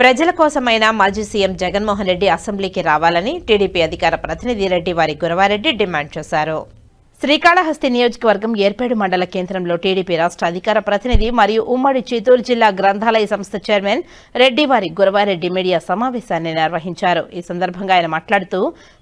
ప్రజల కోసమైన మాజీ సీఎం జగన్మోహన్ రెడ్డి అసెంబ్లీకి రావాలని టీడీపీ అధికార ప్రతినిధి రెడ్డి వారి గురవారెడ్డి డిమాండ్ చేశారు. శ్రీకాళహస్తి నియోజకవర్గం ఏర్పేడు మండల కేంద్రంలో టీడీపీ రాష్ట్ర అధికార ప్రతినిధి మరియు ఉమ్మడి చిత్తూరు జిల్లా గ్రంథాలయ సంస్థ చైర్మన్ రెడ్డివారి గురవారెడ్డి మీడియా సమావేశాన్ని నిర్వహించారు. ఈ సందర్భంగా ఆయన మాట్లాడుతూ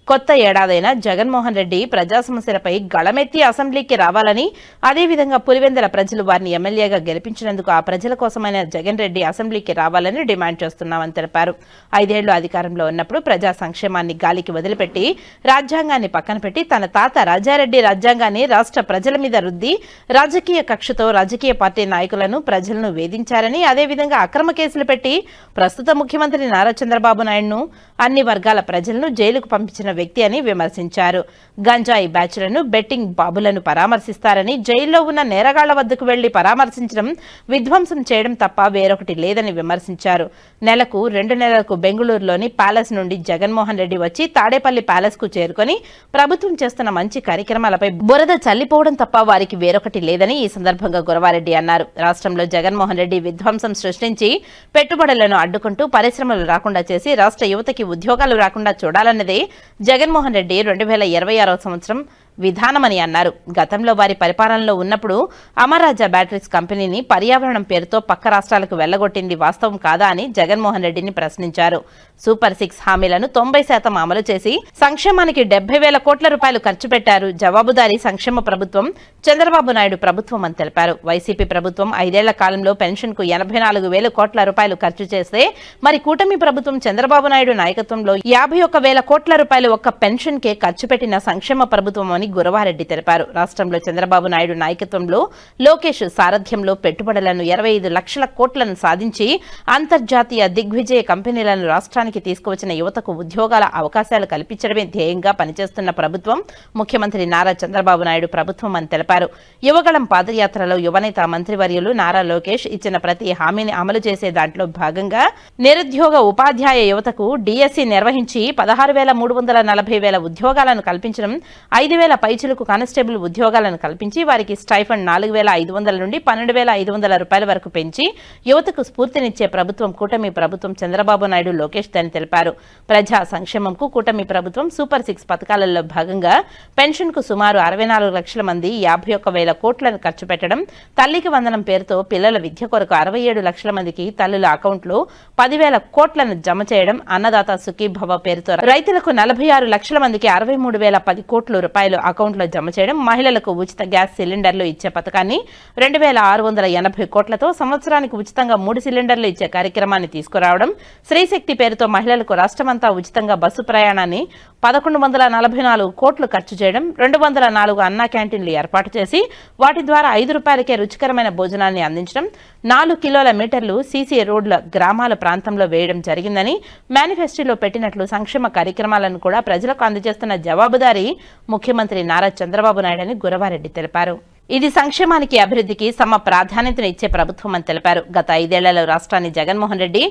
కొత్త ఏడాదైన జగన్మోహన్ రెడ్డి ప్రజా సమస్యలపై గళమెత్తి అసెంబ్లీకి రావాలని అదేవిధంగా పులివెందల ప్రజలు వారిని ఎమ్మెల్యేగా గెలిపించినందుకు ఆ ప్రజల కోసమైన జగన్ రెడ్డి అసెంబ్లీకి రావాలని డిమాండ్ చేస్తున్నామని తెలిపారు. ఐదేళ్ళు అధికారంలో ఉన్నప్పుడు ప్రజా సంక్షేమాన్ని గాలికి వదిలిపెట్టి రాజ్యాంగాన్ని పక్కన పెట్టి తన తాత రాజారెడ్డి రాజ్యాంగాన్ని రాష్ట్ర ప్రజల మీద రుద్ది రాజకీయ కక్షతో రాజకీయ పార్టీ నాయకులను ప్రజలను వేధించారని అదేవిధంగా అక్రమ కేసులు పెట్టి ప్రస్తుత ముఖ్యమంత్రి నారా చంద్రబాబు నాయుడును అన్ని వర్గాల ప్రజలను జైలుకు పంపించిన వ్యక్తి అని విమర్శించారు. గంజాయి బ్యాచ్లను బెట్టింగ్ బాబులను పరామర్శిస్తారని జైల్లో ఉన్న నేరగాళ్ళ వద్దకు వెళ్ళి పరామర్శించడం విధ్వంసం చేయడం తప్ప వేరొకటి లేదని విమర్శించారు. నెలకు రెండు నెలలకు బెంగళూరులోని ప్యాలెస్ నుండి జగన్మోహన్ రెడ్డి వచ్చి తాడేపల్లి ప్యాలెస్కు చేరుకొని ప్రభుత్వం చేస్తున్న మంచి కార్యక్రమాలపై బురద చల్లిపోవడం తప్ప వారికి వేరొకటి లేదని ఈ సందర్భంగా గురవారెడ్డి అన్నారు. రాష్ట్రంలో జగన్మోహన్ రెడ్డి విధ్వంసం సృష్టించి పెట్టుబడులను అడ్డుకుంటూ పరిశ్రమలు రాకుండా చేసి రాష్ట్ర యువతకి ఉద్యోగాలు రాకుండా చూడాలన్నదే జగన్మోహన్ రెడ్డి రెండు వేల ఇరవై ఆరో సంవత్సరం విధానమని అన్నారు. గతంలో వారి పరిపాలనలో ఉన్నప్పుడు అమరాజా బ్యాటరీస్ కంపెనీని పర్యావరణం పేరుతో పక్క రాష్ట్రాలకు వెళ్ళగొట్టింది వాస్తవం కాదా అని జగన్మోహన్ రెడ్డిని ప్రశ్నించారు. సూపర్ సిక్స్ హామీలను తొంభై శాతం అమలు చేసి సంక్షేమానికి డెబ్బై వేల కోట్ల రూపాయలు ఖర్చు పెట్టారు. జవాబుదారీ సంక్షేమ ప్రభుత్వం చంద్రబాబు నాయుడు ప్రభుత్వం అని తెలిపారు. వైసీపీ ప్రభుత్వం ఐదేళ్ళ కాలంలో పెన్షన్కు ఎనభై నాలుగు వేల కోట్ల రూపాయలు ఖర్చు చేస్తే మరి కూటమి ప్రభుత్వం చంద్రబాబు నాయుడు నాయకత్వంలో యాభై ఒక్క వేల కోట్ల రూపాయలు ఒక్క పెన్షన్ కే ఖర్చు పెట్టిన సంక్షేమ ప్రభుత్వం అని గురవారెడ్డి తెలిపారు. రాష్ట్రంలో చంద్రబాబు నాయుడు నాయకత్వంలో లోకేష్ సారథ్యంలో పెట్టుబడులను ఇరవై ఐదు లక్షల కోట్లను సాధించి అంతర్జాతీయ దిగ్విజయ కంపెనీలను రాష్ట్రానికి తీసుకువచ్చిన యువతకు ఉద్యోగాల అవకాశాలు కల్పించడమే ధ్యేయంగా పనిచేస్తున్న ప్రభుత్వం ముఖ్యమంత్రి నారా చంద్రబాబు నాయుడు ప్రభుత్వం అని తెలిపారు. యువగళం పాదయాత్రలో యువనేత మంత్రివర్యులు నారా లోకేష్ ఇచ్చిన ప్రతి హామీని అమలు చేసే దాంట్లో భాగంగా నిరుద్యోగ ఉపాధ్యాయ యువతకు డిఎస్సి నిర్వహించి పదహారు వేల మూడు వందల నలభై వేల ఉద్యోగాలను కల్పించడం ఐదు వేల పైచులకు కానిస్టేబుల్ ఉద్యోగాలను కల్పించి వారికి స్టైఫండ్ నాలుగు వేల ఐదు వందల నుండి పన్నెండు వేల ఐదు వందల రూపాయల వరకు పెంచి యువతకు స్ఫూర్తినిచ్చే ప్రభుత్వం కూటమి ప్రభుత్వం చంద్రబాబు నాయుడు లోకేష్ అని తెలిపారు. ప్రజా సంక్షేమంకు కూటమి ప్రభుత్వం సూపర్ సిక్స్ పథకాలలో భాగంగా పెన్షన్కు సుమారు అరవై నాలుగు లక్షల మంది యాభై ఒక్క వేల కోట్లను ఖర్చు పెట్టడం తల్లికి వందనం పేరుతో పిల్లల విద్య కొరకు అరవై ఏడు లక్షల మందికి తల్లుల అకౌంట్లో పదివేల కోట్లను జమ చేయడం అన్నదాత సుఖీభవ పేరుతో రైతులకు నలభై ఆరు లక్షల మందికి అరవై మూడు వేల పది కోట్ల రూపాయలు అకౌంట్లో జమ చేయడం మహిళలకు ఉచిత గ్యాస్ సిలిండర్లు ఇచ్చే పథకాన్ని రెండు వేల ఆరు వందల ఎనభై కోట్లతో సంవత్సరానికి ఉచితంగా మూడు సిలిండర్లు ఇచ్చే కార్యక్రమాన్ని తీసుకురావడం స్త్రీశక్తి పేరుతో మహిళలకు రాష్ట్రమంతా ఉచితంగా బస్సు ప్రయాణాన్ని పదకొండు వందల నలభై నాలుగు కోట్లు ఖర్చు చేయడం రెండు వందల నాలుగు అన్న క్యాంటీన్లు ఏర్పాటు చేసి వాటి ద్వారా ఐదు రూపాయలకే రుచికరమైన భోజనాన్ని అందించడం నాలుగు కిలోల మీటర్లు సీసీ రోడ్ల గ్రామాల ప్రాంతంలో వేయడం జరిగిందని మేనిఫెస్టోలో పెట్టినట్లు సంక్షేమ కార్యక్రమాలను కూడా ప్రజలకు అందజేస్తున్న జవాబుదారీ ముఖ్యమంత్రి నారా చంద్రబాబు నాయుడని గురవారెడ్డి తెలిపారు. ఇది సంక్షేమానికి అభివృద్ధికి సమ ప్రాధాన్యతను ఇచ్చే ప్రభుత్వం అని తెలిపారు. గత ఐదేళ్ళలో రాష్ట్రాన్ని జగన్మోహన్ రెడ్డి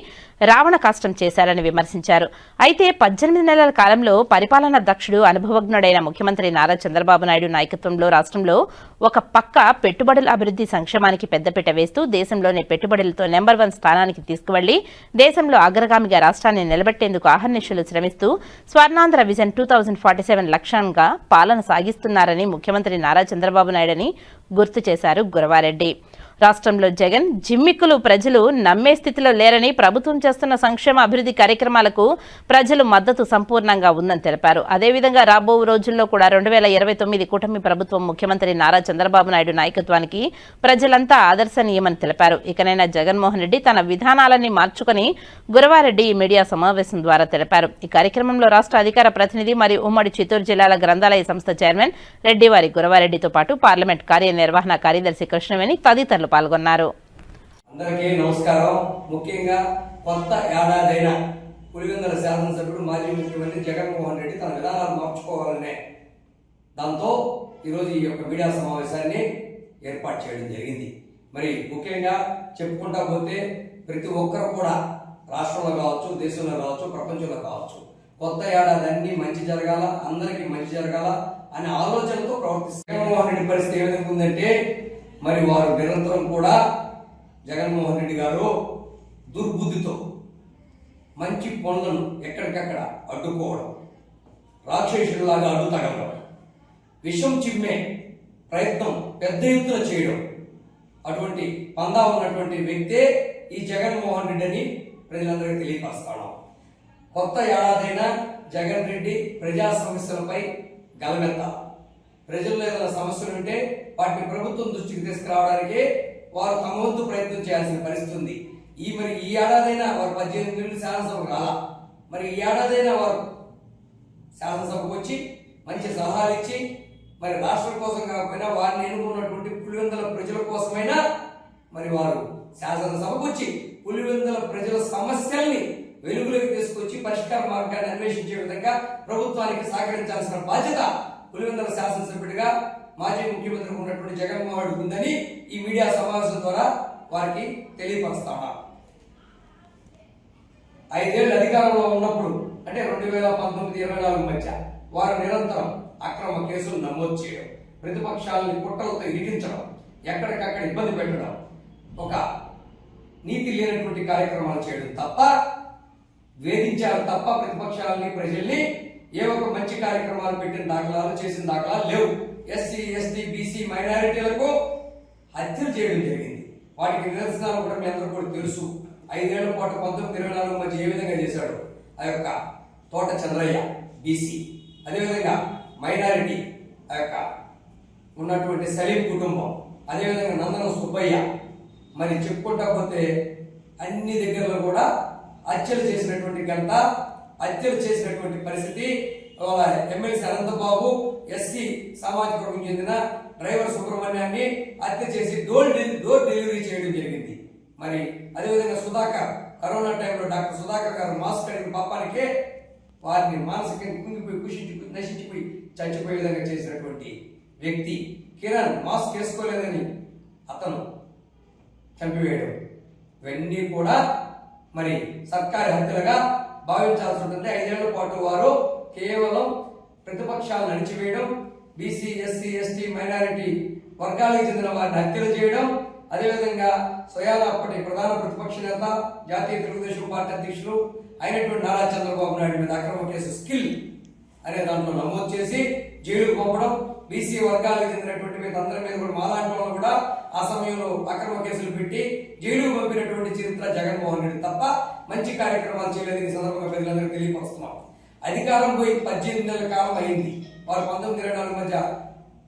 రావణ కష్టం చేశారని విమర్శించారు. అయితే పద్దెనిమిది నెలల కాలంలో పరిపాలనా దక్షుడు అనుభవజ్ఞుడైన ముఖ్యమంత్రి నారా చంద్రబాబు నాయుడు నాయకత్వంలో రాష్ట్రంలో ఒక పక్క పెట్టుబడుల అభివృద్ధి సంక్షేమానికి పెద్దపీట వేస్తూ దేశంలోని పెట్టుబడులతో నెంబర్ వన్ స్థానానికి తీసుకువెళ్ళి దేశంలో అగ్రగామిగా రాష్ట్రాన్ని నిలబెట్టేందుకు ఆహర్నిశలు శ్రమిస్తూ Swarnandhra vision two thousand forty seven లక్ష్యంగా పాలన సాగిస్తున్నారని ముఖ్యమంత్రి నారా చంద్రబాబు నాయుడని గుర్తు చేశారు గురవారెడ్డి. రాష్ట్రంలో జగన్ జిమ్మిక్కులు ప్రజలు నమ్మే స్థితిలో లేరని ప్రభుత్వం చేస్తున్న సంక్షేమ అభివృద్ధి కార్యక్రమాలకు ప్రజలు మద్దతు సంపూర్ణంగా ఉందని తెలిపారు. అదేవిధంగా రాబో రోజుల్లో కూడా రెండు వేల ఇరవై తొమ్మిది కూటమి ప్రభుత్వం ముఖ్యమంత్రి నారా చంద్రబాబు నాయుడు నాయకత్వానికి ప్రజలంతా ఆదర్శనీయమని తెలిపారు. ఇకనైనా జగన్మోహన్ రెడ్డి తన విధానాలన్నీ మార్చుకుని గురవారెడ్డి ఈ మీడియా సమావేశం ద్వారా తెలిపారు. ఈ కార్యక్రమంలో రాష్ట్ర అధికార ప్రతినిధి మరియు ఉమ్మడి చిత్తూరు జిల్లాల గ్రంథాలయ సంస్థ చైర్మన్ రెడ్డివారి గురవారెడ్డితో పాటు పార్లమెంట్ కార్యనిర్వహణ కార్యదర్శి కృష్ణవేణి తదితరులు పాల్గొన్నారు. అందరికీ నమస్కారం. ముఖ్యంగా కొత్త ఏడాదైన పులివెందుల శాసనసభ్యుడు మాజీ ముఖ్యమంత్రి జగన్మోహన్ రెడ్డి తన విధానాలు మార్చుకోవాలనే దాంతో ఈరోజు ఈ యొక్క మీడియా సమావేశాన్ని ఏర్పాటు చేయడం జరిగింది. మరి ముఖ్యంగా చెప్పుకుంటా పోతే ప్రతి ఒక్కరు కూడా రాష్ట్రంలో కావచ్చు దేశంలో కావచ్చు ప్రపంచంలో కావచ్చు కొత్త ఏడాది అన్ని మంచి జరగాల అందరికీ మంచి జరగాల అనే ఆలోచనతో ప్రవర్తిస్తారు. జగన్మోహన్ రెడ్డి పరిస్థితి ఏ విధంగా ఉందంటే మరి వారు నిరంతరం కూడా జగన్మోహన్ రెడ్డి గారు దుర్బుద్ధితో మంచి పనులను ఎక్కడికక్కడ అడ్డుకోవడం రాక్షసులాగా అడ్డు తగలడం విషం చిమ్మే ప్రయత్నం పెద్ద ఎత్తున చేయడం అటువంటి పందా ఉన్నటువంటి వ్యక్తే ఈ జగన్మోహన్ రెడ్డి అని ప్రజలందరికీ తెలియపరుస్తాను కొత్త ఏడాదైనా జగన్ రెడ్డి ప్రజా సమస్యలపై గలమెత్త ప్రజల్లో ఏదైనా సమస్యలు ఉంటే వాటిని ప్రభుత్వం దృష్టికి తీసుకురావడానికి వారు తమ వంతు ప్రయత్నం చేయాల్సిన పరిస్థితి ఉంది. ఈ మరి ఈ ఏడాదైనా వారు పద్దెనిమిది నుండి శాసనసభకు రాలా? మరి ఈ ఏడాదైనా వారు శాసనసభకు వచ్చి మంచి సలహాలు ఇచ్చి మరి రాష్ట్రం కోసం కాకపోయినా వారిని ఎన్నుకున్నటువంటి పులివెందుల ప్రజల కోసమైనా మరి వారు శాసనసభకు వచ్చి పులివెందుల ప్రజల సమస్యల్ని వెలుగులోకి తీసుకొచ్చి పరిష్కార మార్గాన్ని అన్వేషించే విధంగా ప్రభుత్వానికి సహకరించాల్సిన బాధ్యత పులివెందుల శాసనసభ్యుడిగా మాజీ ముఖ్యమంత్రి ఉన్నటువంటి జగన్మోహన్ రెడ్డి ఉందని ఈ మీడియా సమావేశం ద్వారా వారికి తెలియపరుస్తామా ఐదేళ్ళు అధికారంలో ఉన్నప్పుడు అంటే రెండు వేల పంతొమ్మిది ఇరవై నాలుగు మధ్య వారు నిరంతరం అక్రమ కేసులు నమోదు చేయడం ప్రతిపక్షాలని కుట్రలతో ఇరికించడం ఎక్కడికక్కడ ఇబ్బంది పెట్టడం ఒక నీతి లేనటువంటి కార్యక్రమాలు చేయడం తప్ప వేధించారు తప్ప ప్రతిపక్షాలని ప్రజల్ని ఏ ఒక మంచి కార్యక్రమాలు పెట్టిన దాఖలాలు చేసిన దాఖలాలు లేవు. ఎస్సీ ఎస్టీ బీసీ మైనారిటీలకు హత్యలు చేయడం జరిగింది. వాటికి నిరసనాలు కూడా మీ అందరూ కూడా తెలుసు. ఐదేళ్ళ పాటు పంతొమ్మిది ఇరవై నాలుగు మధ్య ఏ విధంగా చేశాడు? ఆ యొక్క తోట చంద్రయ్య బీసీ అదేవిధంగా మైనారిటీ ఆ యొక్క ఉన్నటువంటి సలీం కుటుంబం. అదేవిధంగా నందనం సుబ్బయ్య. మరి చెప్పుకుంటా పోతే అన్ని దగ్గరలో కూడా హత్యలు చేసినటువంటి గంట హత్యలు చేసినటువంటి పరిస్థితి. ఎమ్మెల్సీ అనంతబాబు ఎస్సీ సామాజిక వర్గం చెందిన డ్రైవర్ సుబ్రహ్మణ్యాన్ని హత్య చేసి డోర్ డెలి- డోర్ డెలివరీ చేయడం జరిగింది. మరి అదేవిధంగా సుధాకర్ కరోనా టైంలో డాక్టర్ సుధాకర్ గారు మాస్క్ అడిగిన పాపానికే వారిని మానసికంగా కుంగిపోయి కుషించి నశించిపోయి చచ్చిపోయే విధంగా చేసినటువంటి వ్యక్తి కిరణ్ మాస్క్ వేసుకోలేదని అతను చంపివేయడం. ఇవన్నీ కూడా మరి సర్కారీ హత్యలుగా భావించాల్సి ఉంటుంది. ఐదేళ్ళ పాటు వారు కేవలం ప్రతిపక్షాలను అణిచివేయడం బీసీ ఎస్సీ ఎస్టీ మైనారిటీ వర్గాలకు చెందిన వారిని హత్యలు చేయడం అదేవిధంగా స్వయాన అప్పటి ప్రధాన ప్రతిపక్ష నేత జాతీయ తెలుగుదేశం పార్టీ అధ్యక్షులు అయినటువంటి నారా చంద్రబాబు నాయుడు మీద అక్రమ కేసు స్కిల్ అనే దాంట్లో నమోదు చేసి జైలుకు పంపడం బీసీ వర్గాలకు చెందినటువంటి మీద అందరి మీద కూడా మాలాంటి వాళ్ళు కూడా ఆ సమయంలో అక్రమ కేసులు పెట్టి జైలుకు పంపినటువంటి చరిత్ర జగన్మోహన్ రెడ్డి తప్ప మంచి కార్యక్రమాలు చేయలేదు ఈ సందర్భంగా ప్రజలందరికీ తెలియపరుస్తున్నాం. అధికారం పోయి పద్దెనిమిది నెలల కాలం అయింది. వారు పంతొమ్మిది ఇరవై నాలుగు మధ్య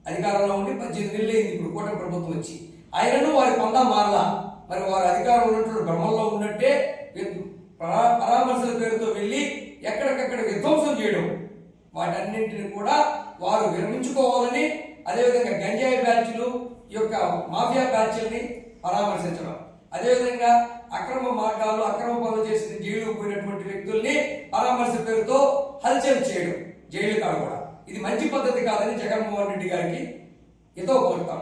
అధికారంలో ఉండి పద్దెనిమిది నెలలు అయింది ఇప్పుడు కూటమి ప్రభుత్వం వచ్చి. ఆయనను వారి పందా మారలా. మరి వారు అధికారం ఉన్నట్లు భ్రమంలో ఉన్నట్టే పరా- పరామర్శల పేరుతో వెళ్ళి ఎక్కడికక్కడ విధ్వంసం చేయడం. వాటన్నింటిని కూడా వారు విరమించుకోవాలని అదేవిధంగా గంజాయి బ్యాచ్లు ఈ యొక్క మాఫియా బ్యాచ్ల్ని పరామర్శించడం. అదేవిధంగా అక్రమ మార్గాలు అక్రమ పనులు చేసిన జైలు పోయినటువంటి వ్యక్తుల్ని పరామర్శ పేరుతో హల్చల్ చేయడం జైలు కాడ కూడా ఇది మంచి పద్ధతి కాదని జగన్మోహన్ రెడ్డి గారికి ఎంతో కోరుతాం.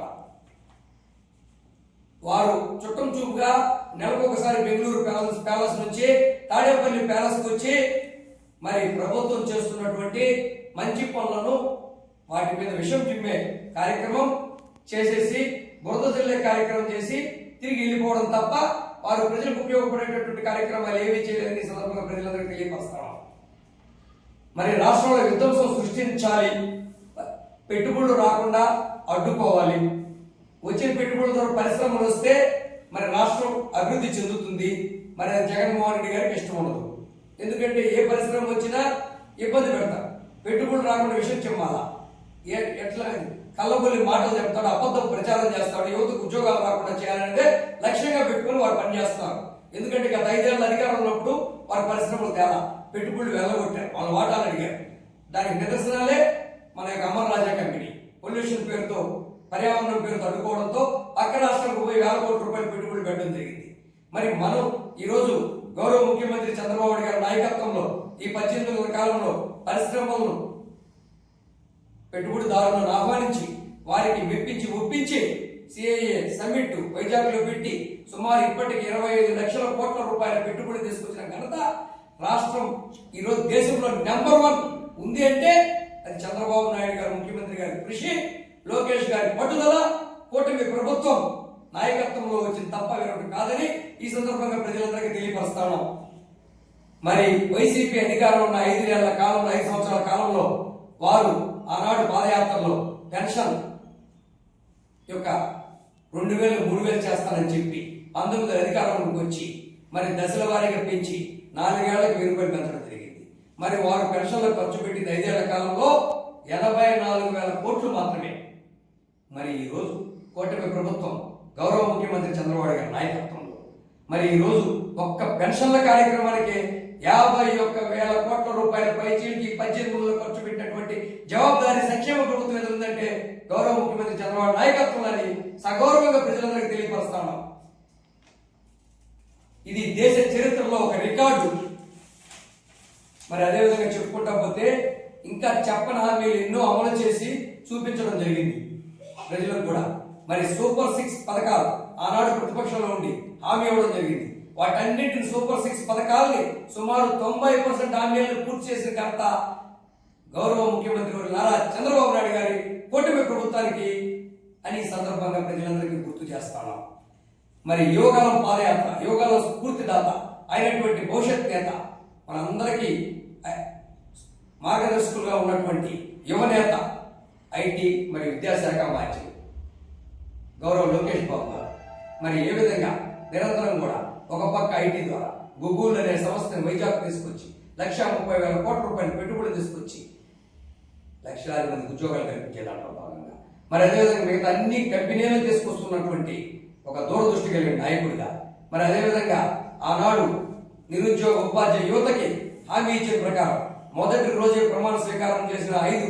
వారు చుట్టం చూపుగా నెలకు ఒకసారి బెంగళూరు ప్యాలెస్ ప్యాలెస్ నుంచి తాడేపల్లి ప్యాలెస్కి వచ్చి మరి ప్రభుత్వం చేస్తున్నటువంటి మంచి పనులను వాటి మీద విషం చిమ్మే కార్యక్రమం చేసేసి బురద జల్లే కార్యక్రమం చేసి తిరిగి వెళ్ళిపోవడం తప్ప వారు ప్రజలకు ఉపయోగపడేటటువంటి కార్యక్రమాలు ఏమీ చేయలేదని సందర్భంగా ప్రజలందరికీ తెలియపరుస్తున్నాం మరి రాష్ట్రంలో విధ్వంసం సృష్టించాలి. పెట్టుబడులు రాకుండా అడ్డుకోవాలి. వచ్చిన పెట్టుబడుల ద్వారా పరిశ్రమలు వస్తే మరి రాష్ట్రం అభివృద్ధి చెందుతుంది. మరి అది జగన్మోహన్ రెడ్డి గారికి ఇష్టం ఉండదు. ఎందుకంటే ఏ పరిశ్రమ వచ్చినా ఇబ్బంది పెడతారు. పెట్టుబడులు రాకుండా విషయం చెప్పాలా? ఏ ఎట్లా? కళ్ళబొల్లి మాటలు చెప్తాడు అబద్ధం ప్రచారం చేస్తాడు యువతకు ఉద్యోగాలు రాకుండా చేయాలనేదే లక్ష్యంగా పెట్టుకుని వారు పనిచేస్తున్నారు ఎందుకంటే గత ఐదేళ్ళ అధికారంలో ఉన్నప్పుడు వారి పరిశ్రమలు తేలా. పెట్టుబడులు వెళ్ళగొట్టారు. వాళ్ళ వాటాలు అడిగారు. దానికి నిదర్శనాలే మన యొక్క అమర్ రాజా కంపెనీ. పొల్యూషన్ పేరుతో పర్యావరణం పేరుతో అడ్డుకోవడంతో పక్క రాష్ట్రాలకు పోయి వేల కోట్ల రూపాయలు పెట్టుబడులు పెట్టడం జరిగింది. మరి మనం ఈరోజు గౌరవ ముఖ్యమంత్రి చంద్రబాబు నాయుడు గారి నాయకత్వంలో ఈ పద్దెనిమిది కాలంలో పరిశ్రమలను పెట్టుబడిదారులను ఆహ్వానించి వారికి మెప్పించి ఒప్పించి సిఐఏ సమ్మిట్ వైజాగ్లో పెట్టి సుమారు ఇప్పటికి ఇరవై ఐదు లక్షల కోట్ల రూపాయల పెట్టుబడి తీసుకొచ్చిన ఘనత రాష్ట్రం ఈరోజు దేశంలో నెంబర్ వన్ ఉంది అంటే అది చంద్రబాబు నాయుడు గారు ముఖ్యమంత్రి గారి కృషి లోకేష్ గారి పట్టుదల కూటమి ప్రభుత్వం నాయకత్వంలో వచ్చిన తప్ప వేరొకటి కాదని ఈ సందర్భంగా ప్రజలందరికీ తెలియపరుస్తాను మరి వైసీపీ అధికారం ఉన్న ఐదు నెలల కాలంలో ఐదు సంవత్సరాల కాలంలో వారు ఆనాడు పాదయాత్రలో పెన్షన్ యొక్క రెండు వేలు మూడు వేలు చేస్తానని చెప్పి పంతొమ్మిది అధికారంలోకి వచ్చి మరి దశల వారీగా పెంచి నాలుగేళ్ళకు వెయ్యి రూపాయలు పెంచడం జరిగింది. మరి వారు పెన్షన్లో ఖర్చు పెట్టిన ఐదేళ్ళ కాలంలో ఎనభై నాలుగు వేల కోట్లు మాత్రమే. మరి ఈరోజు కూటమి ప్రభుత్వం గౌరవ ముఖ్యమంత్రి చంద్రబాబు గారి నాయకత్వంలో మరి ఈ రోజు ఒక్క పెన్షన్ల కార్యక్రమానికి యాభై ఒక్క వేల కోట్ల రూపాయల పైచీలకి పద్దెనిమిది వందలు ఖర్చు పెట్టినటువంటి జవాబుదారి సంక్షేమ ప్రభుత్వం ఏదో ఉందంటే గౌరవ ముఖ్యమంత్రి చంద్రబాబు నాయకత్వంలోని సగౌరవంగా ప్రజలందరికీ తెలియపరుస్తాను ఇది దేశ చరిత్రలో ఒక రికార్డు. మరి అదేవిధంగా చెప్పుకుంటా పోతే ఇంకా చెప్పని హామీలు ఎన్నో అమలు చేసి చూపించడం జరిగింది. ప్రజలకు కూడా. మరి సూపర్ సిక్స్ పథకాలు ఆనాడు ప్రతిపక్షంలో ఉండి హామీ ఇవ్వడం జరిగింది. వాటన్నిటిని సూపర్ సిక్స్ పథకాల్ని సుమారు తొంభై పర్సెంట్ హామీలను పూర్తి చేసిన ఘనత గౌరవ ముఖ్యమంత్రి నారా చంద్రబాబు నాయుడు గారి కూటమి ప్రభుత్వానికి అని సందర్భంగా ప్రజలందరికీ గుర్తు చేస్తాను మరి యోగాలం పాదయాత్ర యోగాలో స్ఫూర్తిదాత అయినటువంటి భవిష్యత్ నేత మనందరికీ మార్గదర్శకులుగా ఉన్నటువంటి యువనేత ఐటీ మరి విద్యాశాఖ మంత్రి గౌరవ లోకేష్ బాబు మరి ఏ విధంగా నిరంతరం కూడా ఒక పక్క ఐటీ ద్వారా గూగుల్ అనే సంస్థను వైజాగ్ తీసుకొచ్చి లక్ష ముప్పై వేల కోట్ల రూపాయల పెట్టుబడి తీసుకొచ్చి లక్షలాది మంది ఉద్యోగాలు కల్పించే దాంట్లో భాగంగా. మరి అదేవిధంగా మిగతా అన్ని కంపెనీలు తీసుకొస్తున్నటువంటి ఒక దూరదృష్టి కలిగిన నాయకుడిగా మరి అదేవిధంగా ఆనాడు నిరుద్యోగ ఉపాధ్యాయ యువతకి హామీ ఇచ్చిన ప్రకారం మొదటి రోజే ప్రమాణ స్వీకారం చేసిన ఐదు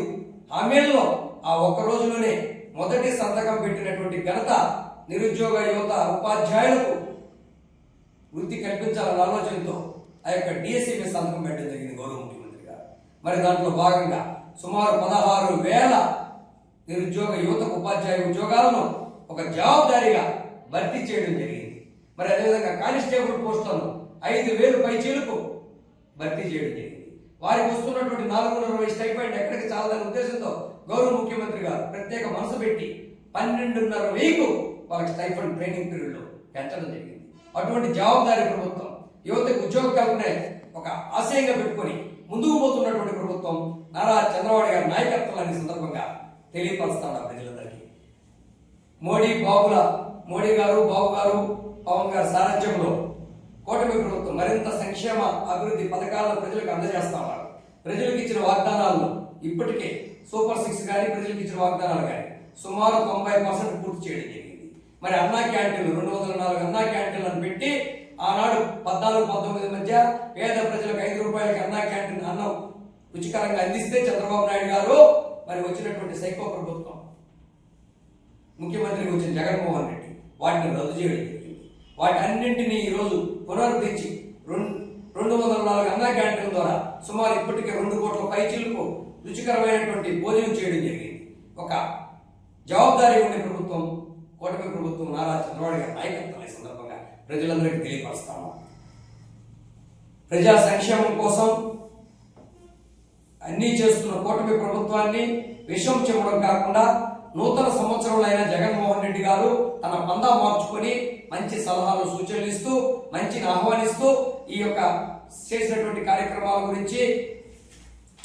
హామీల్లో ఆ ఒక్క రోజులోనే మొదటి సంతకం పెట్టినటువంటి ఘనత నిరుద్యోగ యువత ఉపాధ్యాయులకు వృత్తి కల్పించాలన్న ఆలోచనతో ఆ యొక్క డిఎస్సీ మీద సంతకం పెట్టడం జరిగింది గౌరవ ముఖ్యమంత్రి గారు. మరి దాంట్లో భాగంగా సుమారు పదహారు వేల నిరుద్యోగ యువతకు ఉపాధ్యాయ ఉద్యోగాలను ఒక జవాబుదారీగా భర్తీ చేయడం జరిగింది. మరి అదేవిధంగా కానిస్టేబుల్ పోస్టులను ఐదు వేలు పైచీలకు భర్తీ చేయడం జరిగింది. వారికి వస్తున్నటువంటి నాలుగున్నర వయసు స్టైఫండ్ ఎక్కడికి చాలదనే ఉద్దేశంతో గౌరవ ముఖ్యమంత్రి గారు ప్రత్యేక మనసు పెట్టి పన్నెండున్నర వెయ్యికు వాళ్ళకి స్టైఫండ్ ట్రైనింగ్ పీరియడ్లో పెంచడం జరిగింది. అటువంటి జవాబుదారి ప్రభుత్వం యువతకు ఉద్యోగ కల్పనే ఒక ఆశయంగా పెట్టుకొని ముందుకు పోతున్నటువంటి ప్రభుత్వం నారా చంద్రబాబు గారి నాయకత్వాన్ని సందర్భంగా తెలియపరుస్తాడు ప్రజలందరికీ. మోడీ బాబుల మోడీ గారు బాబు గారు పవన్ గారి సారథ్యంలో కూటమి ప్రభుత్వం మరింత సంక్షేమ అభివృద్ధి పథకాలను ప్రజలకు అందజేస్తా ఉన్నారు. ప్రజలకు ఇచ్చిన వాగ్దానాలను ఇప్పటికే సూపర్ సిక్స్ కానీ ప్రజలకు ఇచ్చిన వాగ్దానాలు కానీ సుమారు తొంభై పర్సెంట్ పూర్తి చేయడం జరిగింది. మరి అన్నా క్యాంటీన్లు రెండు వందల నాలుగు అన్నా క్యాంటీన్లను పెట్టి ఆనాడు పద్నాలుగు పంతొమ్మిది మధ్య పేద ప్రజలకు ఐదు రూపాయలకి అన్నా క్యాంటీన్ అన్నం రుచికరంగా అందిస్తే చంద్రబాబు నాయుడు గారు మరి వచ్చినటువంటి సైకో ప్రభుత్వం. ముఖ్యమంత్రికి వచ్చిన జగన్మోహన్ రెడ్డి వాటిని రద్దు చేయడం జరిగింది. వాటి అన్నింటినీ ఈరోజు పునరుద్ధరించి రెండు రెండు వందల నాలుగు అన్నా క్యాంటీన్ ద్వారా సుమారు ఇప్పటికే రెండు కోట్ల పైచీలకు రుచికరమైనటువంటి భోజనం చేయడం జరిగింది. ఒక జవాబుదారీ ఉండే ప్రభుత్వం కూటమి ప్రభుత్వం నారా చంద్రబాబు గారి నాయకత్వం ఈ సందర్భంగా ప్రజలందరికీ తెలియపరుస్తాము. ప్రజా సంక్షేమం కోసం అన్నీ చేస్తున్న కూటమి ప్రభుత్వాన్ని విషం చెప్పడం కాకుండా నూతన సంవత్సరంలో అయిన జగన్మోహన్ రెడ్డి గారు తన పందా మార్చుకొని మంచి సలహాలు సూచనలు ఇస్తూ మంచిని ఆహ్వానిస్తూ ఈ యొక్క చేసినటువంటి కార్యక్రమాల గురించి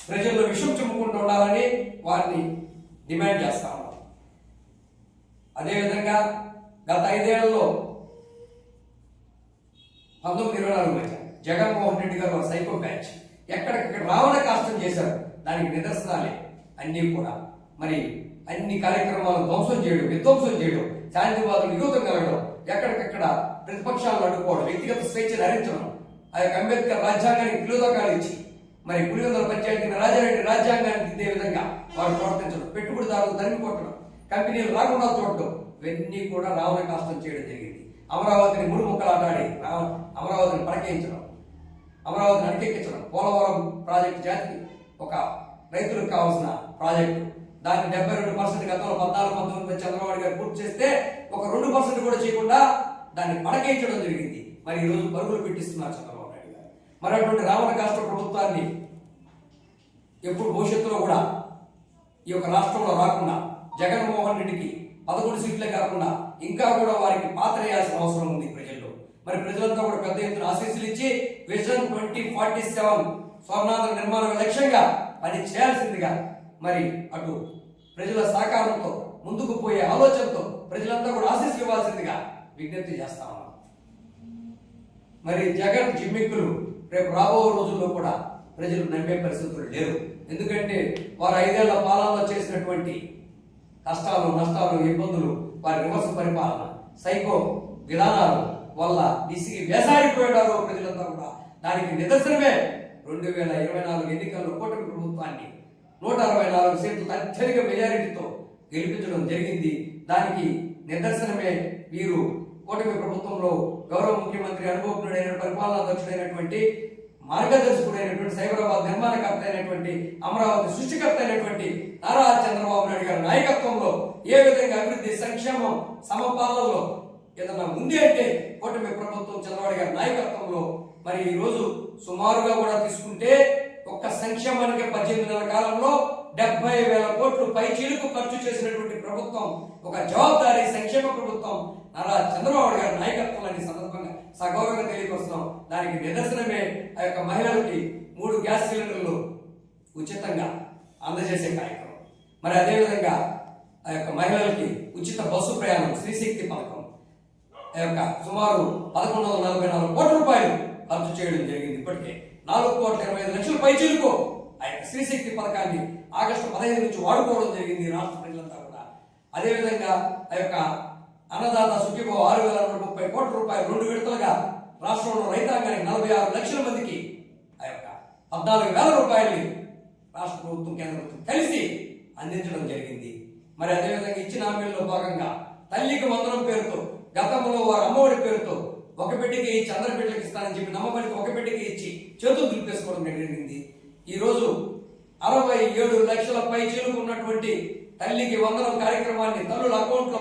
ప్రజల్లో విషం చెప్పుకుంటూ ఉండాలని వారిని డిమాండ్ చేస్తాము. అదేవిధంగా గత ఐదేళ్ళలో పంతొమ్మిది ఇరవై నాలుగు మధ్య జగన్మోహన్ రెడ్డి గారు సైకో బ్యాచ్. ఎక్కడికక్కడ రావణ కాష్టం చేశారు. దానికి నిదర్శనాలే. అన్నీ కూడా. మరి అన్ని కార్యక్రమాలు ధ్వంసం చేయడం విధ్వంసం చేయడం శాంతివాదులు యువతం కలగడం ఎక్కడికక్కడ ప్రతిపక్షాలను అడ్డుకోవడం వ్యక్తిగత స్వేచ్ఛను హరించడం ఆ యొక్క అంబేద్కర్ రాజ్యాంగానికి తిలోదకాలు ఇచ్చి మరి పులివెందుల పంచాయతీ రాజారెడ్డి రాజ్యాంగానికి ఇదే విధంగా వారు ప్రవర్తించడం పెట్టుబడిదారులు తరిమి కొట్టడం కంపెనీలు రాకుండా చూడటం ఇవన్నీ కూడా రావణ కాష్టం చేయడం జరిగింది. అమరావతిని మూడు ముక్కలాటాడి రా- అమరావతిని పడకేయించడం అమరావతిని అణకెక్కించడం. పోలవరం ప్రాజెక్టు జాతికి ఒక రైతులకు కావాల్సిన ప్రాజెక్టు. దాన్ని డెబ్బై రెండు పర్సెంట్ గతంలో పద్నాలుగు పంతొమ్మిది చంద్రబాబు గారు పూర్తి చేస్తే ఒక రెండు పర్సెంట్ కూడా చేయకుండా దాన్ని పడకేయించడం జరిగింది. మరి ఈరోజు పరుగులు పెట్టిస్తున్నారు చంద్రబాబు నాయుడు గారు. మరి అటువంటి రావణ రాష్ట్ర ప్రభుత్వాన్ని ఎప్పుడు భవిష్యత్తులో కూడా ఈ యొక్క రాష్ట్రంలో రాకుండా జగన్మోహన్ రెడ్డికి పదకొండు సీట్లే కాకుండా ఇంకా కూడా వారికి పాత్ర వేయాల్సిన అవసరం ఉంది ప్రజల్లో. మరి ప్రజలంతా కూడా పెద్ద ఎత్తున ఆశీస్సులు ఇచ్చి vision twenty forty seven Swarnandhra నిర్మాణం లక్ష్యంగా పని చేయాల్సిందిగా మరి అటు ప్రజల సహకారంతో ముందుకు పోయే ఆలోచనతో ప్రజలంతా కూడా ఆశీస్సులు ఇవ్వాల్సిందిగా విజ్ఞప్తి చేస్తా ఉన్నాం. మరి జగన్ జిమ్మిక్కులు రేపు రాబో రోజుల్లో కూడా ప్రజలు నమ్మే పరిస్థితులు లేరు. ఎందుకంటే వారు ఐదేళ్ళ పాలనలో చేసినటువంటి కష్టాలు నష్టాలు ఇబ్బందులు వారి రివర్స్ పరిపాలన సైకో విధానాలు వల్ల విసిగి వేసారిపోయారు ప్రజలంతా కూడా. దానికి నిదర్శనమే రెండు వేల ఇరవై నాలుగు ఎన్నికల్లో కూటమి ప్రభుత్వాన్ని నూట అరవై నాలుగు సీట్లు అత్యధిక మెజారిటీతో గెలిపించడం జరిగింది. దానికి నిదర్శనమే వీరు కూటమి ప్రభుత్వంలో గౌరవ ముఖ్యమంత్రి అనుభవజ్ఞుడైన పరిపాలనా దక్షుడైనటువంటి మార్గదర్శకుడైనటువంటి సైబరాబాద్ నిర్మాణకర్త అయినటువంటి అమరావతి సృష్టికర్త అయినటువంటి నారా చంద్రబాబు నాయుడు గారి నాయకత్వంలో ఏ విధంగా అభివృద్ధి సంక్షేమం సమపాలనలో ఏదన్నా ఉంది అంటే కూటమి ప్రభుత్వం చంద్రబాబు గారి నాయకత్వంలో మరి ఈరోజు సుమారుగా కూడా తీసుకుంటే ఒక్క సంక్షేమానికి పద్దెనిమిది నెలల కాలంలో డెబ్బై వేల కోట్లు పై చీలకు ఖర్చు చేసినటువంటి ప్రభుత్వం ఒక జవాబారి సంక్షేమ ప్రభుత్వం నారా చంద్రబాబు గారి నాయకత్వం అనే సందర్భంగా సగౌరవంగా తెలియకొస్తున్నాం దానికి నిదర్శనమే ఆ యొక్క మహిళలకి మూడు గ్యాస్ సిలిండర్లు ఉచితంగా అందజేసే కార్యక్రమం. మరి అదేవిధంగా ఆ యొక్క మహిళలకి ఉచిత బస్సు ప్రయాణం శ్రీశక్తి పథకం. ఆ యొక్క సుమారు పదకొండు వందల నలభై నాలుగు కోట్ల రూపాయలు ఖర్చు చేయడం జరిగింది ఇప్పటికే. నాలుగు కోట్ల ఇరవై ఐదు లక్షల పైచీలకు ఆ యొక్క శ్రీశక్తి పథకాన్ని ఆగస్టు పదహైదు నుంచి వాడుకోవడం జరిగింది రాష్ట్ర ప్రజలంతా కూడా. అదేవిధంగా ఆ యొక్క అన్నదాత సుఖీభో ఆరు వేల నూట ముప్పై కోట్ల రూపాయలు రెండు విడతలుగా రాష్ట్రంలో రైతాంగానికి నలభై ఆరు లక్షల మందికి ఆ యొక్క పద్నాలుగు వేల రూపాయలు రాష్ట్ర ప్రభుత్వం కేంద్ర ప్రభుత్వం కలిసి అందించడం జరిగింది. మరి అదేవిధంగా ఇచ్చిన హామీల్లో భాగంగా తల్లికి వందనం పేరుతో గతంలో వారు అమ్మఒడి పేరుతో ఒక బిడ్డకి ఇచ్చి అందరి బిడ్డలకు ఇస్తానని చెప్పి నమ్మబడికి ఒక బిడ్డకి ఇచ్చి చేతులు దులిపేసుకోవడం జరిగింది. ఈరోజు అరవై ఏడు లక్షల పై చేరుకున్నటువంటి తల్లికి వందనం కార్యక్రమాన్ని తల్లుల అకౌంట్లో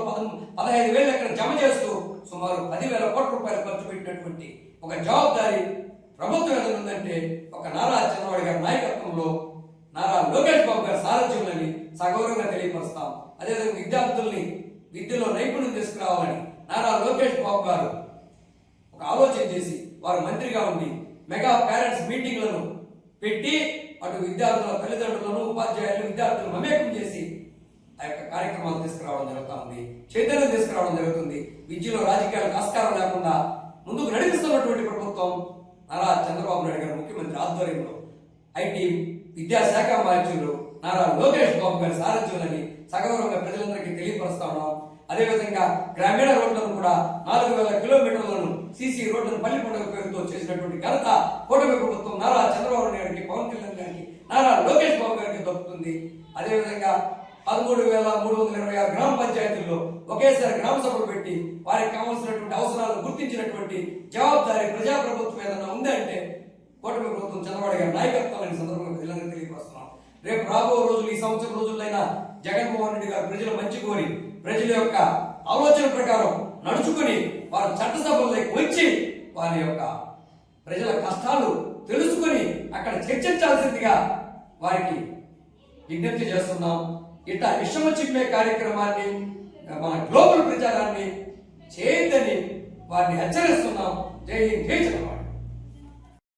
పదహైదు వేలు ఎక్కడ జమ చేస్తూ సుమారు పదివేల కోట్ల రూపాయలు ఖర్చు పెట్టినటువంటి ఒక జవాబుదారి ప్రభుత్వం ఎదురుందంటే ఉందంటే ఒక నారా చంద్రబాబు గారి నాయకత్వంలో నారా లోకేష్ బాబు గారి సారథ్యంలోని సగౌరవంగా తెలియపరుస్తాం. అదేవిధంగా విద్యార్థుల్ని విద్యలో నైపుణ్యం తీసుకురావాలని నారా లోకేష్ బాబు గారు ఒక ఆలోచన చేసి వారు మంత్రిగా ఉండి మెగా పేరెంట్స్ మీటింగ్లను పెట్టి అటు విద్యార్థుల తల్లిదండ్రులను ఉపాధ్యాయులు విద్యార్థులను మమేకం చేసి ఆ యొక్క కార్యక్రమాలు తీసుకురావడం జరుగుతూ ఉంది. చైతన్యం తీసుకురావడం జరుగుతుంది. విద్యలో రాజకీయాలకు ఆస్కారం లేకుండా ముందుకు నడిపిస్తున్నటువంటి ప్రభుత్వం నారా చంద్రబాబు నాయుడు గారు ముఖ్యమంత్రి ఆధ్వర్యంలో ఐటీ విద్యాశాఖ మార్చులు నారా లోకేష్ బాబు గారి సారథ్యులని సగౌరవంగా ప్రజలందరికీ తెలియపరుస్తా ఉన్నాం. అదేవిధంగా గ్రామీణ రోడ్లను కూడా నాలుగు వేల కిలోమీటర్లను సీసీ రోడ్లను పల్లి పండుగ పేరుతో చేసినటువంటి ఘనత కూటమి ప్రభుత్వం నారా చంద్రబాబు గారికి పవన్ కళ్యాణ్ గారికి నారా లోకేష్ బాబు గారికి దక్కుతుంది. అదేవిధంగా పదమూడు వేల మూడు వందల ఇరవై ఆరు గ్రామ పంచాయతీల్లో ఒకేసారి గ్రామ సభలు పెట్టి వారికి కావాల్సినటువంటి అవసరాలు గుర్తించినటువంటి జవాబుదారీ ప్రజాప్రభుత్వం ఏదైనా ఉందంటే కూటమి ప్రభుత్వం చంద్రబాబు గారి నాయకత్వాన్ని సందర్భంగా ప్రజలందరికీ తెలియపరుస్తున్నాం. రేపు రాబో రోజులు ఈ సంవత్సరం రోజులైనా జగన్మోహన్ రెడ్డి గారు ప్రజల మంచి కోరి ప్రజల యొక్క ఆలోచన ప్రకారం నడుచుకుని వారు చట్టసభల్లోకి వచ్చి వారి యొక్క ప్రజల కష్టాలు తెలుసుకొని అక్కడ చర్చించాల్సిందిగా వారికి విజ్ఞప్తి చేస్తున్నాం. ఇట్లా విషమ చిమ్మే కార్యక్రమాన్ని మన గ్లోబల్ ప్రచారాన్ని చేయొద్దని వారిని హెచ్చరిస్తున్నాం. జై హింద్ జై చంద్రబాబు